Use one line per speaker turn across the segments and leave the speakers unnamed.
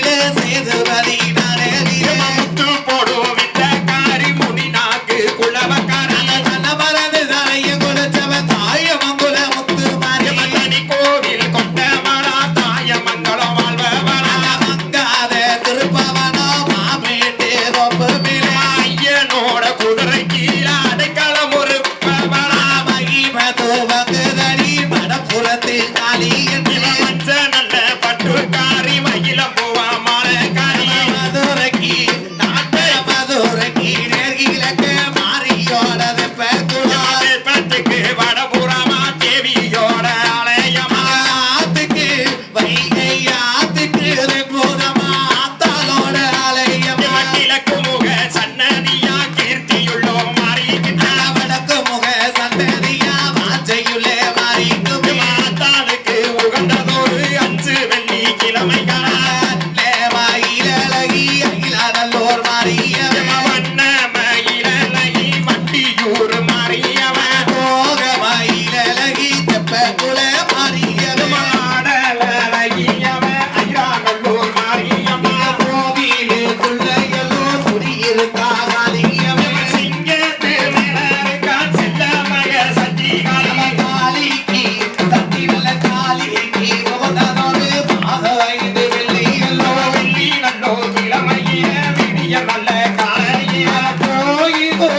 தொழிலே செய்தவனே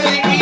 Thank you.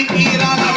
it Tequila.